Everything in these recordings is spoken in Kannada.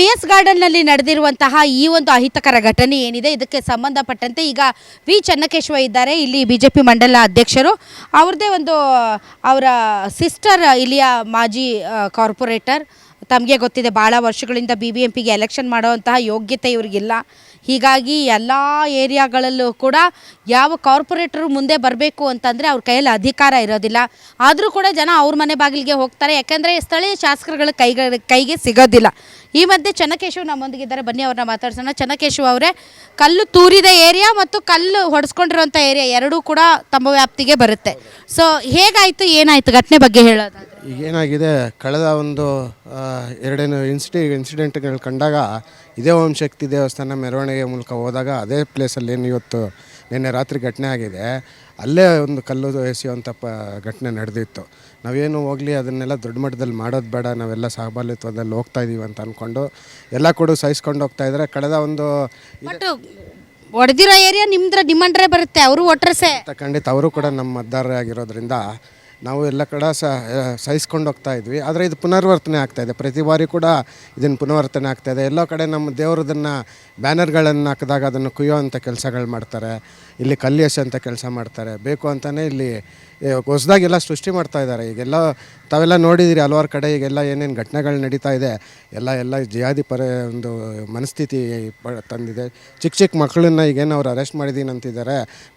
ವಿ ಎಸ್ ಗಾರ್ಡನ್ನಲ್ಲಿ ನಡೆದಿರುವಂತಹ ಈ ಒಂದು ಅಹಿತಕರ ಘಟನೆ ಏನಿದೆ, ಇದಕ್ಕೆ ಸಂಬಂಧಪಟ್ಟಂತೆ ಈಗ ವಿ ಚನ್ನಕೇಶವ ಇದ್ದಾರೆ. ಇಲ್ಲಿ ಬಿಜೆಪಿ ಮಂಡಲ ಅಧ್ಯಕ್ಷರು. ಅವ್ರದ್ದೇ ಒಂದು, ಅವರ ಸಿಸ್ಟರ್ ಇಲ್ಲಿಯ ಮಾಜಿ ಕಾರ್ಪೊರೇಟರ್ ತಮಗೆ ಗೊತ್ತಿದೆ, ಭಾಳ ವರ್ಷಗಳಿಂದ ಬಿ ಬಿ ಎಂ ಪಿಗೆ ಎಲೆಕ್ಷನ್ ಮಾಡುವಂತಹ ಯೋಗ್ಯತೆ ಇವ್ರಿಗಿಲ್ಲ. ಹೀಗಾಗಿ ಎಲ್ಲ ಏರಿಯಾಗಳಲ್ಲೂ ಕೂಡ ಯಾವ ಕಾರ್ಪೊರೇಟರ್ ಮುಂದೆ ಬರಬೇಕು ಅಂತಂದರೆ ಅವ್ರ ಕೈಯಲ್ಲಿ ಅಧಿಕಾರ ಇರೋದಿಲ್ಲ. ಆದರೂ ಕೂಡ ಜನ ಅವ್ರ ಮನೆ ಬಾಗಿಲಿಗೆ ಹೋಗ್ತಾರೆ, ಯಾಕೆಂದರೆ ಸ್ಥಳೀಯ ಶಾಸಕರುಗಳ ಕೈಗ, ಕೈಗೆ ಸಿಗೋದಿಲ್ಲ. ಈ ಮಧ್ಯೆ ಚನ್ನಕೇಶವ್ ನಮ್ಮೊಂದಿಗಿದ್ದಾರೆ, ಬನ್ನಿ ಅವ್ರನ್ನ ಮಾತಾಡ್ಸೋಣ. ಚನ್ನಕೇಶವ್ ಅವರೇ, ಕಲ್ಲು ತೂರಿದ ಏರಿಯಾ ಮತ್ತು ಕಲ್ಲು ಹೊಡೆಸ್ಕೊಂಡಿರುವಂಥ ಏರಿಯಾ ಎರಡೂ ಕೂಡ ತಮ್ಮ ವ್ಯಾಪ್ತಿಗೆ ಬರುತ್ತೆ. ಸೊ ಹೇಗಾಯಿತು, ಏನಾಯಿತು, ಘಟನೆ ಬಗ್ಗೆ ಹೇಳೋದಾದ್ರೆ? ಈಗೇನಾಗಿದೆ ಕಳೆದ ಒಂದು ಎರಡೇನು ಇನ್ಸಿಡಿ ಇನ್ಸಿಡೆಂಟ್ಗಳು ಕಂಡಾಗ ಇದೇ ಓಂ ಶಕ್ತಿ ದೇವಸ್ಥಾನ ಮೆರವಣಿಗೆ ಮೂಲಕ ಹೋದಾಗ ಅದೇ ಪ್ಲೇಸಲ್ಲಿ ಏನು ಇವತ್ತು ನಿನ್ನೆ ರಾತ್ರಿ ಘಟನೆ ಆಗಿದೆ. ಅಲ್ಲೇ ಒಂದು ಕಲ್ಲು ಎಸೆಯುವಂಥ ಪ ಘಟನೆ ನಡೆದಿತ್ತು. ನಾವೇನು ಹೋಗಲಿ ಅದನ್ನೆಲ್ಲ ದೊಡ್ಡ ಮಟ್ಟದಲ್ಲಿ ಮಾಡೋದು ಬೇಡ ನಾವೆಲ್ಲ ಸಹಬಾಲಿತ್ವದಲ್ಲಿ ಹೋಗ್ತಾ ಇದ್ದೀವಿ ಅಂತ ಅಂದ್ಕೊಂಡು ಎಲ್ಲ ಕೂಡ ಸಹಿಸ್ಕೊಂಡು ಹೋಗ್ತಾ ಇದ್ದಾರೆ ಕಳೆದ ಒಂದು ಬಟ್ ಹೊಡೆದಿರೋ ಏರಿಯಾ ನಿಮ್ದ್ರ ಡಿಮಾಂಡ್ರೇ ಬರುತ್ತೆ ಅವರು ಒಟ್ರಸೆ. ಖಂಡಿತ ಖಂಡಿತ ಅವರು ಕೂಡ ನಮ್ಮ ಮತದಾರರೇ ಆಗಿರೋದ್ರಿಂದ ನಾವು ಎಲ್ಲ ಕಡೆ ಸಹ ಸಹಿಸ್ಕೊಂಡು ಹೋಗ್ತಾ ಇದ್ವಿ. ಆದರೆ ಇದು ಪುನರ್ವರ್ತನೆ ಆಗ್ತಾ ಇದೆ. ಪ್ರತಿ ಬಾರಿ ಕೂಡ ಇದನ್ನು ಪುನರ್ವರ್ತನೆ ಆಗ್ತಾ ಇದೆ. ಎಲ್ಲೋ ಕಡೆ ನಮ್ಮ ದೇವ್ರದನ್ನು, ಬ್ಯಾನರ್ಗಳನ್ನು ಹಾಕಿದಾಗ ಅದನ್ನು ಕುಯ್ಯೋವಂಥ ಕೆಲಸಗಳು ಮಾಡ್ತಾರೆ. ಇಲ್ಲಿ ಕಲ್ಲಿ ಅಂತ ಕೆಲಸ ಮಾಡ್ತಾರೆ. ಬೇಕು ಅಂತಲೇ ಇಲ್ಲಿ ಹೊಸದಾಗೆಲ್ಲ ಸೃಷ್ಟಿ ಮಾಡ್ತಾ ಇದ್ದಾರೆ. ಈಗೆಲ್ಲ ತಾವೆಲ್ಲ ನೋಡಿದಿರಿ ಹಲವಾರು ಕಡೆ ಈಗೆಲ್ಲ ಏನೇನು ಘಟನೆಗಳು ನಡೀತಾ ಇದೆ. ಎಲ್ಲ ಎಲ್ಲ ಜಿಯಾದಿ ಪರ, ಒಂದು ಮನಸ್ಥಿತಿ ತಂದಿದೆ. ಚಿಕ್ಕ ಚಿಕ್ಕ ಮಕ್ಕಳನ್ನ ಈಗೇನು ಅವ್ರು ಅರೆಸ್ಟ್ ಮಾಡಿದ್ದೀನಿ ಅಂತಿದ್ದಾರೆ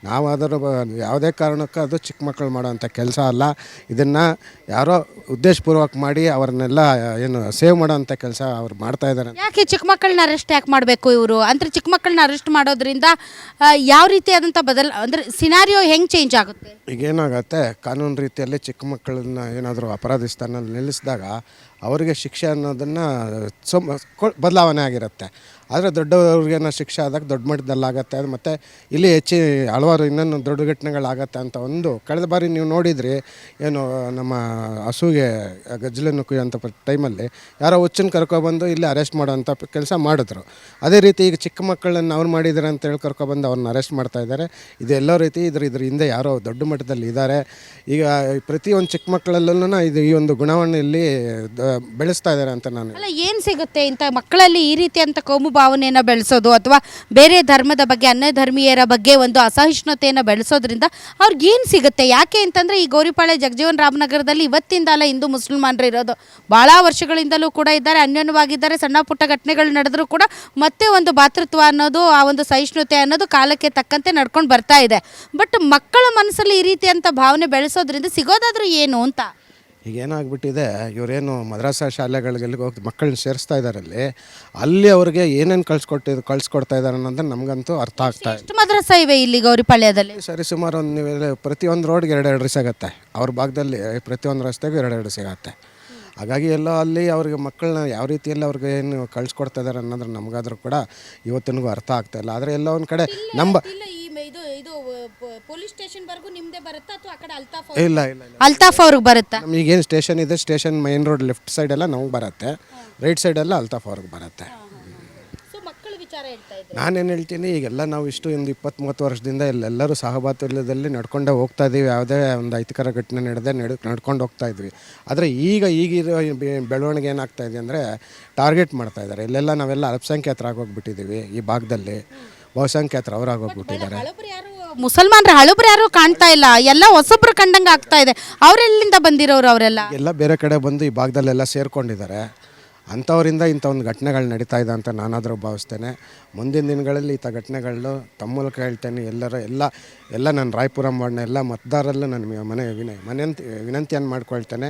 ನಾವಾದರೂ ಯಾವುದೇ ಕಾರಣಕ್ಕೂ ಅದು ಚಿಕ್ಕ ಮಕ್ಕಳು ಮಾಡೋವಂಥ ಕೆಲಸ ಅಲ್ಲ. ಇದನ್ನು ಯಾರೋ ಉದ್ದೇಶಪೂರ್ವಕ ಮಾಡಿ ಅವ್ರನ್ನೆಲ್ಲ ಏನು ಸೇವ್ ಮಾಡೋವಂಥ ಕೆಲಸ ಅವ್ರು ಮಾಡ್ತಾ ಇದ್ದಾರೆ ಯಾಕೆ ಚಿಕ್ಕ ಮಕ್ಕಳನ್ನ ಅರೆಸ್ಟ್ ಯಾಕೆ ಮಾಡಬೇಕು ಇವರು? ಅಂದರೆ ಚಿಕ್ಕ ಮಕ್ಕಳನ್ನ ಅರೆಸ್ಟ್ ಮಾಡೋದ್ರಿಂದ ಆ, ಯಾವ ರೀತಿಯಾದಂಥ ಬದಲ ಅಂದರೆ ಸಿನಾರಿಯೋ ಹೆಂಗೆ ಚೇಂಜ್ ಆಗುತ್ತೆ? ಈಗೇನಾಗತ್ತೆ ಕಾನೂನು ರೀತಿಯಲ್ಲಿ ಚಿಕ್ಕ ಮಕ್ಕಳನ್ನ ಏನಾದರೂ ಅಪರಾಧಿ ಸ್ಥಾನದಲ್ಲಿ ನಿಲ್ಲಿಸಿದಾಗ ಅವರಿಗೆ ಶಿಕ್ಷೆ ಅನ್ನೋದನ್ನು ಸೊಮ್ ಬದಲಾವಣೆ ಆಗಿರುತ್ತೆ. ಆದರೆ ದೊಡ್ಡವ್ರಿಗೇನೋ ಶಿಕ್ಷೆ ಆದಾಗ ದೊಡ್ಡ ಮಟ್ಟದಲ್ಲಿ ಆಗುತ್ತೆ ಅದು ಮತ್ತು ಇಲ್ಲಿ ಹೆಚ್ಚಿ ಹಲವಾರು ಇನ್ನೊಂದು ದೊಡ್ಡ ಘಟನೆಗಳಾಗತ್ತೆ ಅಂತ ಒಂದು ಕಳೆದ ಬಾರಿ ನೀವು ನೋಡಿದ್ರಿ, ಏನು ನಮ್ಮ ಹಸುಗೆ ಗಜ್ಜಲನ್ನು ಕುಯ್ಯೋಂಥ ಟೈಮಲ್ಲಿ ಯಾರೋ ಹುಚ್ಚನ್ನು ಕರ್ಕೊಬಂದು ಇಲ್ಲಿ ಅರೆಸ್ಟ್ ಮಾಡೋಂಥ ಕೆಲಸ ಮಾಡಿದ್ರು. ಅದೇ ರೀತಿ ಈಗ ಚಿಕ್ಕ ಮಕ್ಕಳನ್ನು ಅವ್ರು ಮಾಡಿದ್ದಾರೆ ಅಂತ ಹೇಳಿ ಕರ್ಕೊಬಂದು ಅವ್ರನ್ನ ಅರೆಸ್ಟ್ ಮಾಡ್ತಾ ಇದ್ದಾರೆ. ಇದು ಎಲ್ಲೋ ರೀತಿ ಇದ್ರ ಇದ್ರ ಹಿಂದೆ ಯಾರೋ ದೊಡ್ಡ ಮಟ್ಟದಲ್ಲಿ ಇದ್ದಾರೆ. ಈಗ ಪ್ರತಿಯೊಂದು ಚಿಕ್ಕ ಮಕ್ಕಳಲ್ಲೂ ಇದು ಈ ಒಂದು ಗುಣವನ್ನು ಇಲ್ಲಿ ಬೆಳೆಸ್ತಾ ಇದ್ದಾರೆ ಅಂತ ನಾನು ಅಲ್ಲ, ಏನು ಸಿಗುತ್ತೆ ಇಂಥ ಮಕ್ಕಳಲ್ಲಿ ಈ ರೀತಿಯಂಥ ಕೋಮು ಭಾವನೆಯನ್ನು ಬೆಳೆಸೋದು ಅಥವಾ ಬೇರೆ ಧರ್ಮದ ಬಗ್ಗೆ, ಅನ್ಯ ಧರ್ಮೀಯರ ಬಗ್ಗೆ ಒಂದು ಅಸಹಿಷ್ಣುತೆಯನ್ನು ಬೆಳೆಸೋದ್ರಿಂದ ಅವ್ರಿಗೆ ಏನು ಸಿಗುತ್ತೆ? ಯಾಕೆ ಅಂತಂದರೆ ಈ ಗೌರಿಪಾಳೆ ಜಗಜೀವನ್ ರಾಮನಗರದಲ್ಲಿ ಇವತ್ತಿಂದ ಅಲ್ಲ ಹಿಂದೂ ಮುಸಲ್ಮಾನರು ಇರೋದು. ಭಾಳ ವರ್ಷಗಳಿಂದಲೂ ಕೂಡ ಇದ್ದಾರೆ, ಅನ್ಯೋನ್ಯವಾಗಿದ್ದಾರೆ, ಸಣ್ಣ ಪುಟ್ಟ ಘಟನೆಗಳು ನಡೆದರೂ ಕೂಡ ಮತ್ತೆ ಒಂದು ಭಾತೃತ್ವ ಅನ್ನೋದು, ಆ ಒಂದು ಸಹಿಷ್ಣುತೆ ಅನ್ನೋದು ಕಾಲಕ್ಕೆ ತಕ್ಕಂತೆ ನಡ್ಕೊಂಡು ಬರ್ತಾ ಇದೆ. ಬಟ್ ಮಕ್ಕಳ ಮನಸ್ಸಲ್ಲಿ ಈ ರೀತಿಯಂಥ ಭಾವನೆ ಬೆಳೆಸೋದ್ರಿಂದ ಸಿಗೋದಾದ್ರೂ ಏನು ಅಂತ? ಈಗ ಏನಾಗ್ಬಿಟ್ಟಿದೆ ಇವರೇನು ಮದ್ರಾಸಾ ಶಾಲೆಗಳಿಗೆ ಹೋಗಿ ಮಕ್ಕಳನ್ನ ಸೇರಿಸ್ತಾ ಇದ್ದಾರೆ ಅಲ್ಲಿ ಅಲ್ಲಿ ಅವ್ರಿಗೆ ಏನೇನು ಕಳ್ಸಿಕೊಟ್ಟಿದ್ ಕಳ್ಸಿಕೊಡ್ತಾ ಇದ್ದಾರೆ ಅನ್ನೋದನ್ನ ನಮಗಂತೂ ಅರ್ಥ ಆಗ್ತಾ ಇದೆ ಎಷ್ಟು ಮದ್ರಸ ಇವೆ ಇಲ್ಲಿ ಗೌರಿಪಾಳ್ಯದಲ್ಲಿ ಸರಿ ಸುಮಾರು ಒಂದು ನೀವು ಪ್ರತಿಯೊಂದು ರೋಡ್ಗೆ ಎರಡೆರಡು ಸಿಗತ್ತೆ. ಅವ್ರ ಭಾಗದಲ್ಲಿ ಪ್ರತಿಯೊಂದು ರಸ್ತೆಗೂ ಎರಡೆರಡು ಸಿಗತ್ತೆ. ಹಾಗಾಗಿ ಎಲ್ಲೋ ಅಲ್ಲಿ ಅವ್ರಿಗೆ ಮಕ್ಕಳನ್ನ ಯಾವ ರೀತಿಯಲ್ಲಿ ಅವ್ರಿಗೆ ಏನು ಕಳ್ಸಿಕೊಡ್ತಾ ಇದ್ದಾರೆ ಅನ್ನೋದ್ರ ನಮಗಾದ್ರೂ ಕೂಡ ಇವತ್ತಿನಗೂ ಅರ್ಥ ಆಗ್ತಾ ಇಲ್ಲ. ಆದರೆ ಎಲ್ಲ ಒಂದು ಕಡೆ ನಮ್ಮ ಪೊಲೀಸ್ ಸ್ಟೇಷನ್ ವರೆಗೂ ನಿಮ್ದೇ ಬರುತ್ತಾ ಅಥವಾ ಆ ಕಡೆ ಅಲ್ತಾಫ್ ಇಲ್ಲ ಇಲ್ಲ ಇಲ್ಲ. ಅಲ್ತಾಫ್ ಅವ್ರಿಗೆ ಬರುತ್ತಾ? ಏನು ಸ್ಟೇಷನ್ ಇದೆ ಸ್ಟೇಷನ್ ಮೈನ್ ರೋಡ್ ಲೆಫ್ಟ್ ಸೈಡೆಲ್ಲ ನಮಗೆ ಬರುತ್ತೆ. ರೈಟ್ ಸೈಡೆಲ್ಲ ಅಲ್ತಾಫ್ ಅವ್ರಿಗೆ ಬರುತ್ತೆ. ಸೊ ಮಕ್ಕಳ ವಿಚಾರ ಹೇಳ್ತಾ ಇದ್ರು ನಾನೇನು ಹೇಳ್ತೀನಿ ಈಗೆಲ್ಲ ನಾವು ಇಷ್ಟು ಒಂದು ಇಪ್ಪತ್ತು ಮೂವತ್ತು ವರ್ಷದಿಂದ ಇಲ್ಲೆಲ್ಲರೂ ಸಹಬಾತುಲ್ಯದಲ್ಲಿ ನಡ್ಕೊಂಡೇ ಹೋಗ್ತಾ ಇದ್ದೀವಿ ಯಾವುದೇ ಒಂದು ಐತಿಕರ ಘಟನೆ ನಡೆದೇ ನಡ್ ನಡ್ಕೊಂಡು ಹೋಗ್ತಾ ಇದ್ವಿ. ಆದರೆ ಈಗ ಈಗಿರೋ ಈ ಬೆ- ಬೆಳವಣಿಗೆ ಏನಾಗ್ತಾ ಇದೆ ಅಂದರೆ ಟಾರ್ಗೆಟ್ ಮಾಡ್ತಾ ಇದ್ದಾರೆ ಇಲ್ಲೆಲ್ಲ ನಾವೆಲ್ಲ ಅಲ್ಪಸಂಖ್ಯಾತರಾಗೋಗ್ಬಿಟ್ಟಿದ್ದೀವಿ ಈ ಭಾಗದಲ್ಲಿ. ಬಹುಸಂಖ್ಯಾತರು ಅವರಾಗೋಗ್ಬಿಟ್ಟಿದ್ದಾರೆ ಹಳಬ್ರು ಯಾರು ಮುಸಲ್ಮಾನ್ರ ಹಳಬ್ರು ಯಾರು ಕಾಣ್ತಾ ಇಲ್ಲ. ಎಲ್ಲ ಹೊಸಬ್ರು ಕಂಡಂಗೆ ಆಗ್ತಾ ಇದೆ. ಅವರೆಲ್ಲಿಂದ ಬಂದಿರೋರು ಅವರೆಲ್ಲ? ಎಲ್ಲ ಬೇರೆ ಕಡೆ ಬಂದು ಈ ಭಾಗದಲ್ಲೆಲ್ಲ ಸೇರ್ಕೊಂಡಿದ್ದಾರೆ. ಅಂಥವರಿಂದ ಇಂಥ ಒಂದು ಘಟನೆಗಳು ನಡೀತಾ ಇದೆ ಅಂತ ನಾನಾದರೂ ಭಾವಿಸ್ತೇನೆ. ಮುಂದಿನ ದಿನಗಳಲ್ಲಿ ಇಂಥ ಘಟನೆಗಳು ತಮ್ಮ ಮೂಲಕ ಹೇಳ್ತೇನೆ. ಎಲ್ಲರೂ ಎಲ್ಲ ಎಲ್ಲ ನಾನು ರಾಯಪುರ ಮಾಡಿನ ಎಲ್ಲ ಮತದಾರರಲ್ಲೂ ನನ್ನ ಮನೆ ವಿನ ಮನೆಯಂತ ವಿನಂತಿಯನ್ನು ಮಾಡ್ಕೊಳ್ತೇನೆ.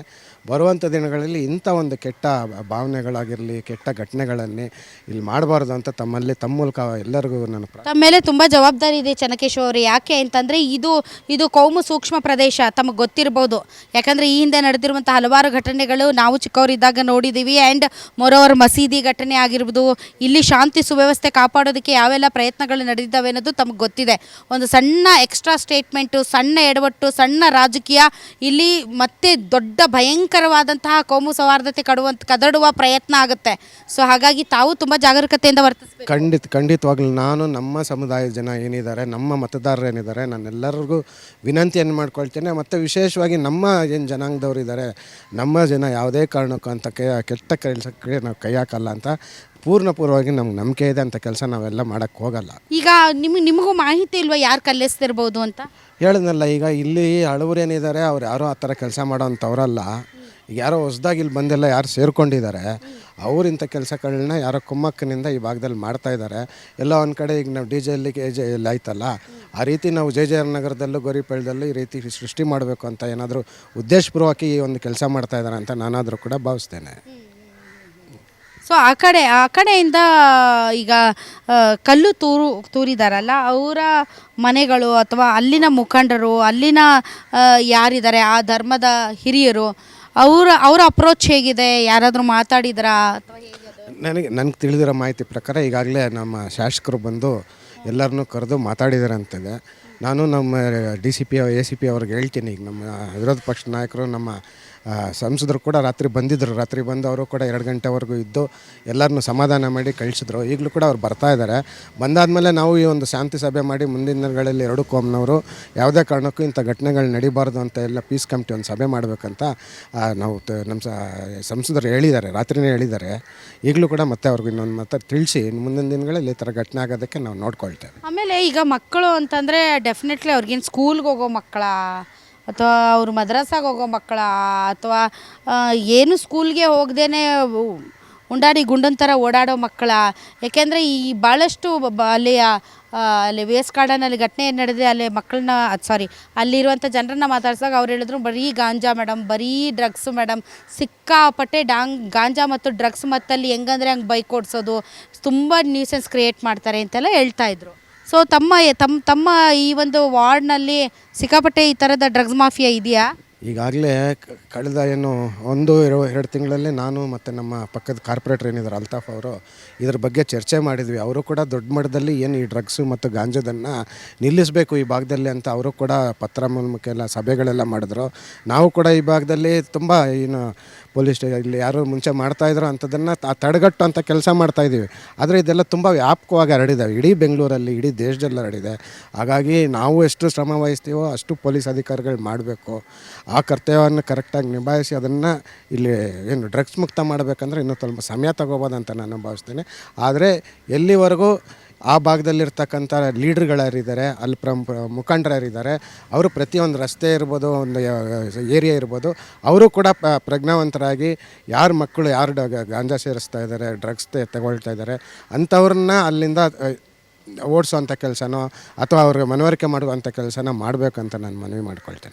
ಬರುವಂಥ ದಿನಗಳಲ್ಲಿ ಇಂಥ ಒಂದು ಕೆಟ್ಟ ಭಾವನೆಗಳಾಗಿರಲಿ, ಕೆಟ್ಟ ಘಟನೆಗಳಲ್ಲಿ ಇಲ್ಲಿ ಮಾಡಬಾರ್ದು ಅಂತ ತಮ್ಮಲ್ಲಿ ತಮ್ಮ ಮೂಲಕ ಎಲ್ಲರಿಗೂ ನನ್ನ ತಮ್ಮ ಮೇಲೆ ತುಂಬ ಜವಾಬ್ದಾರಿ ಇದೆ ಚನ್ನಕೇಶ್ವರ ಅವರು. ಯಾಕೆ ಅಂತಂದರೆ ಇದು ಇದು ಕೌಮು ಸೂಕ್ಷ್ಮ ಪ್ರದೇಶ, ತಮಗೆ ಗೊತ್ತಿರ್ಬೋದು. ಯಾಕಂದರೆ ಈ ಹಿಂದೆ ನಡೆದಿರುವಂಥ ಹಲವಾರು ಘಟನೆಗಳು ನಾವು ಚಿಕ್ಕವರಿದ್ದಾಗ ನೋಡಿದ್ದೀವಿ ಆ್ಯಂಡ್ ಮೊರೋವರ್ ಮಸೀದಿ ಘಟನೆ ಆಗಿರ್ಬೋದು, ಇಲ್ಲಿ ಶಾಂತಿ ಸುವ್ಯವಸ್ಥೆ ಕಾಪಾಡೋದಕ್ಕೆ ಯಾವೆಲ್ಲ ಪ್ರಯತ್ನಗಳು ನಡೆದಿದ್ದಾವೆ ಅನ್ನೋದು ತಮಗೆ ಗೊತ್ತಿದೆ. ಒಂದು ಸಣ್ಣ ಎಕ್ಸ್ಟ್ರಾ ಸ್ಟೇಟ್ಮೆಂಟು, ಸಣ್ಣ ಎಡವಟ್ಟು, ಸಣ್ಣ ರಾಜಕೀಯ, ಇಲ್ಲಿ ಮತ್ತೆ ದೊಡ್ಡ ಭಯಂಕರವಾದಂತಹ ಕೋಮು ಸೌಹಾರ್ದತೆ ಕಡುವಂತ, ಕದಡುವ ಪ್ರಯತ್ನ ಆಗುತ್ತೆ. ಸೊ ಹಾಗಾಗಿ ತಾವು ತುಂಬ ಜಾಗರೂಕತೆಯಿಂದ ವರ್ತಿಸಬೇಕು. ಖಂಡಿತ, ಖಂಡಿತವಾಗ್ಲೂ ನಾನು ನಮ್ಮ ಸಮುದಾಯದ ಜನ ಏನಿದ್ದಾರೆ, ನಮ್ಮ ಮತದಾರರು ಏನಿದ್ದಾರೆ ನಾನೆಲ್ಲರಿಗೂ ವಿನಂತಿಯನ್ನು ಮಾಡ್ಕೊಳ್ತೇನೆ. ಮತ್ತು ವಿಶೇಷವಾಗಿ ನಮ್ಮ ಏನು ಜನಾಂಗದವರು ಇದ್ದಾರೆ, ನಮ್ಮ ಜನ ಯಾವುದೇ ಕಾರಣಕ್ಕೂ ಅಂತ ಕೆಟ್ಟ ಕೆಲಸಕ್ಕೆ ನಾವು ಕೈ ಹಾಕಲ್ಲ ಅಂತ ಪೂರ್ಣಪೂರ್ವವಾಗಿ ನಮ್ಗೆ ನಂಬಿಕೆ ಇದೆ ಅಂತ ಕೆಲಸ ನಾವೆಲ್ಲ ಮಾಡಕ್ಕೆ ಹೋಗಲ್ಲ. ಈಗ ನಿಮಗೆ ನಿಮಗೂ ಮಾಹಿತಿ ಇಲ್ವಾ ಯಾರು ಕಲ್ಲೆಸ್ತಿರ್ಬೋದು ಅಂತ? ಹೇಳಿದ್ನಲ್ಲ ಈಗ ಇಲ್ಲಿ ಹಳಬರು ಏನಿದ್ದಾರೆ ಅವ್ರು ಯಾರೋ ಆ ಥರ ಕೆಲಸ ಮಾಡೋವಂಥವ್ರಲ್ಲ ಈಗ ಯಾರೋ ಹೊಸ್ದಾಗಿ ಇಲ್ಲಿ ಬಂದೆಲ್ಲ ಯಾರು ಸೇರ್ಕೊಂಡಿದ್ದಾರೆ ಅವ್ರು ಇಂಥ ಕೆಲಸಗಳನ್ನ ಯಾರೋ ಕುಮ್ಮಕ್ಕನಿಂದ ಈ ಭಾಗದಲ್ಲಿ ಮಾಡ್ತಾ ಇದ್ದಾರೆ ಎಲ್ಲ ಒಂದು ಕಡೆ ಈಗ ನಾವು ಡಿ ಜೆ ಅಲ್ಲಿ ಕೆ ಜೆ ಎಲ್ಲಿ ಆಯ್ತಲ್ಲ ಆ ರೀತಿ ನಾವು ಜೆ ಜೆ ಆರ್ ನಗರದಲ್ಲೂ ಗೋರಿಪೇಳದಲ್ಲೂ ಈ ರೀತಿ ಸೃಷ್ಟಿ ಮಾಡಬೇಕು ಅಂತ ಏನಾದರೂ ಉದ್ದೇಶಪೂರ್ವಕ ಈ ಒಂದು ಕೆಲಸ ಮಾಡ್ತಾ ಇದ್ದಾರೆ ಅಂತ ನಾನಾದರೂ ಕೂಡ ಭಾವಿಸ್ತೇನೆ. ಸೊ ಆ ಕಡೆ, ಆ ಕಡೆಯಿಂದ ಈಗ ಕಲ್ಲು ತೂರು, ತೂರಿದಾರಲ್ಲ, ಅವರ ಮನೆಗಳು ಅಥವಾ ಅಲ್ಲಿನ ಮುಖಂಡರು, ಅಲ್ಲಿನ ಯಾರಿದ್ದಾರೆ, ಆ ಧರ್ಮದ ಹಿರಿಯರು, ಅವರ ಅವರ ಅಪ್ರೋಚ್ ಹೇಗಿದೆ? ಯಾರಾದರೂ ಮಾತಾಡಿದ್ರಾ? ನನಗೆ ನನಗೆ ತಿಳಿದಿರೋ ಮಾಹಿತಿ ಪ್ರಕಾರ ಈಗಾಗಲೇ ನಮ್ಮ ಶಾಸಕರು ಬಂದು ಎಲ್ಲರನ್ನೂ ಕರೆದು ಮಾತಾಡಿದ್ದಾರೆ ಅಂತಿದೆ. ನಾನು ನಮ್ಮ D C P, A C P ಅವ್ರಿಗೆ ಹೇಳ್ತೀನಿ. ಈಗ ನಮ್ಮ ವಿರೋಧ ಪಕ್ಷ ನಾಯಕರು, ನಮ್ಮ ಸಂಸದರು ಕೂಡ ರಾತ್ರಿ ಬಂದಿದ್ದರು ರಾತ್ರಿ ಬಂದು ಅವರು ಕೂಡ ಎರಡು ಗಂಟೆವರೆಗೂ ಇದ್ದು ಎಲ್ಲರನ್ನೂ ಸಮಾಧಾನ ಮಾಡಿ ಕಳಿಸಿದ್ರು. ಈಗಲೂ ಕೂಡ ಅವ್ರು ಬರ್ತಾ ಇದ್ದಾರೆ. ಬಂದಾದಮೇಲೆ ನಾವು ಈ ಒಂದು ಶಾಂತಿ ಸಭೆ ಮಾಡಿ ಮುಂದಿನ ದಿನಗಳಲ್ಲಿ ಎರಡು ಕೋಮ್ನವರು ಯಾವುದೇ ಕಾರಣಕ್ಕೂ ಇಂಥ ಘಟನೆಗಳು ನಡಿಬಾರ್ದು ಅಂತ ಎಲ್ಲ ಪೀಸ್ ಕಮಿಟಿ ಒಂದು ಸಭೆ ಮಾಡಬೇಕಂತ ನಾವು ನಮ್ಮ ಸಂಸದರು ಹೇಳಿದ್ದಾರೆ. ರಾತ್ರಿನೇ ಹೇಳಿದ್ದಾರೆ. ಈಗಲೂ ಕೂಡ ಮತ್ತೆ ಅವ್ರಿಗೆ ಇನ್ನೊಂದು ಮತ್ತೆ ತಿಳಿಸಿ ಮುಂದಿನ ದಿನಗಳಲ್ಲಿ ಈ ಥರ ಘಟನೆ ಆಗೋದಕ್ಕೆ ನಾವು ನೋಡ್ಕೊಳ್ತೇವೆ. ಆಮೇಲೆ ಈಗ ಮಕ್ಕಳು ಅಂತಂದರೆ ಡೆಫಿನೆಟ್ಲಿ ಅವ್ರಿಗೇನು ಸ್ಕೂಲ್ಗೆ ಹೋಗೋ ಮಕ್ಕಳ? ಅಥವಾ ಅವ್ರು ಮದ್ರಾಸಾಗ ಹೋಗೋ ಮಕ್ಕಳ, ಅಥವಾ ಏನು ಸ್ಕೂಲ್ಗೆ ಹೋಗ್ದೇ ಉಂಡಾಡಿ ಗುಂಡನ್ ಥರ ಓಡಾಡೋ ಮಕ್ಕಳ, ಯಾಕೆಂದರೆ ಈ ಭಾಳಷ್ಟು ಬ- ಅಲ್ಲಿ ವೇಸ್ ಗಾರ್ಡನಲ್ಲಿ ಘಟನೆ ಏನು ನಡೆದಿದೆ, ಅಲ್ಲಿ ಮಕ್ಕಳನ್ನ ಸಾರಿ ಅಲ್ಲಿರುವಂಥ ಜನರನ್ನ ಮಾತಾಡ್ಸಾಗ ಅವ್ರು ಹೇಳಿದ್ರು, ಬರೀ ಗಾಂಜಾ ಮೇಡಮ್ ಬರೀ ಡ್ರಗ್ಸು ಮೇಡಮ್ ಸಿಕ್ಕಾಪಟ್ಟೆ ಡಾಂಗ್, ಗಾಂಜಾ ಮತ್ತು ಡ್ರಗ್ಸ್ ಮತ್ತಲ್ಲಿ ಹೆಂಗಂದ್ರೆ ಹಂಗೆ ಬೈಕ್ ಓಡಿಸೋದು, ತುಂಬ ನ್ಯೂಸೆನ್ಸ್ ಕ್ರಿಯೇಟ್ ಮಾಡ್ತಾರೆ ಅಂತೆಲ್ಲ ಹೇಳ್ತಾ ಇದ್ರು. ಸೊ ತಮ್ಮ ತಮ್ಮ ತಮ್ಮ ಈ ಒಂದು ವಾರ್ಡ್ನಲ್ಲಿ ಸಿಕ್ಕಾಪಟ್ಟೆ ಈ ಥರದ ಡ್ರಗ್ಸ್ ಮಾಫಿಯಾ ಇದೆಯಾ? ಈಗಾಗಲೇ ಕಳೆದ ಏನು ಒಂದು ಎರಡು ಎರಡು ತಿಂಗಳಲ್ಲಿ ನಾನು ಮತ್ತು ನಮ್ಮ ಪಕ್ಕದ ಕಾರ್ಪೊರೇಟರ್ ಏನಿದ್ದಾರೆ ಅಲ್ತಾಫ್ ಅವರು ಇದ್ರ ಬಗ್ಗೆ ಚರ್ಚೆ ಮಾಡಿದ್ವಿ. ಅವರು ಕೂಡ ದೊಡ್ಡ ಮಟ್ಟದಲ್ಲಿ ಏನು ಈ ಡ್ರಗ್ಸು ಮತ್ತು ಗಾಂಜದನ್ನು ನಿಲ್ಲಿಸಬೇಕು ಈ ಭಾಗದಲ್ಲಿ ಅಂತ ಅವರು ಕೂಡ ಪತ್ರ ಮೂಲಕ ಎಲ್ಲ ಸಭೆಗಳೆಲ್ಲ ಮಾಡಿದ್ರು. ನಾವು ಕೂಡ ಈ ಭಾಗದಲ್ಲಿ ತುಂಬ ಏನು ಪೊಲೀಸ್ ಇಲ್ಲಿ ಯಾರು ಮುಂಚೆ ಮಾಡ್ತಾಯಿದ್ರು ಅಂಥದ್ದನ್ನು ತಡೆಗಟ್ಟು ಅಂತ ಕೆಲಸ ಮಾಡ್ತಾಯಿದ್ದೀವಿ ಆದರೆ ಇದೆಲ್ಲ ತುಂಬ ವ್ಯಾಪಕವಾಗಿ ಹರಡಿದ್ದಾವೆ ಇಡೀ ಬೆಂಗಳೂರಲ್ಲಿ, ಇಡೀ ದೇಶದಲ್ಲಿ ಹರಡಿದೆ. ಹಾಗಾಗಿ ನಾವು ಎಷ್ಟು ಶ್ರಮ ವಹಿಸ್ತೀವೋ ಅಷ್ಟು ಪೊಲೀಸ್ ಅಧಿಕಾರಿಗಳು ಮಾಡಬೇಕು. ಆ ಕರ್ತವ್ಯವನ್ನು ಕರೆಕ್ಟಾಗಿ ನಿಭಾಯಿಸಿ ಅದನ್ನು ಇಲ್ಲಿ ಏನು ಡ್ರಗ್ಸ್ ಮುಕ್ತ ಮಾಡಬೇಕಂದ್ರೆ ಇನ್ನೂ ಸ್ವಲ್ಪ ಸಮಯ ತಗೋಬೋದು ಅಂತ ನಾನು ಭಾವಿಸ್ತೇನೆ. ಆದರೆ ಎಲ್ಲಿವರೆಗೂ ಆ ಭಾಗದಲ್ಲಿರ್ತಕ್ಕಂಥ ಲೀಡ್ರ್ಗಳಾರಿದ್ದಾರೆ, ಅಲ್ಲಿ ಪ್ರಮ್ ಮುಖಂಡರಿದ್ದಾರೆ, ಅವರು ಪ್ರತಿಯೊಂದು ರಸ್ತೆ ಇರ್ಬೋದು, ಒಂದು ಏರಿಯಾ ಇರ್ಬೋದು, ಅವರು ಕೂಡ ಪ್ರಜ್ಞಾವಂತರಾಗಿ ಯಾರು ಮಕ್ಕಳು ಯಾರು ಗಾಂಜಾ ಸೇರಿಸ್ತಾ ಇದ್ದಾರೆ, ಡ್ರಗ್ಸ್ ತಗೊಳ್ತಾ ಇದ್ದಾರೆ, ಅಂಥವ್ರನ್ನ ಅಲ್ಲಿಂದ ಓಡಿಸುವಂಥ ಕೆಲಸನೋ ಅಥವಾ ಅವ್ರಿಗೆ ಮನವರಿಕೆ ಮಾಡುವಂಥ ಕೆಲಸನ ಮಾಡಬೇಕಂತ ನಾನು ಮನವಿ ಮಾಡ್ಕೊಳ್ತೇನೆ.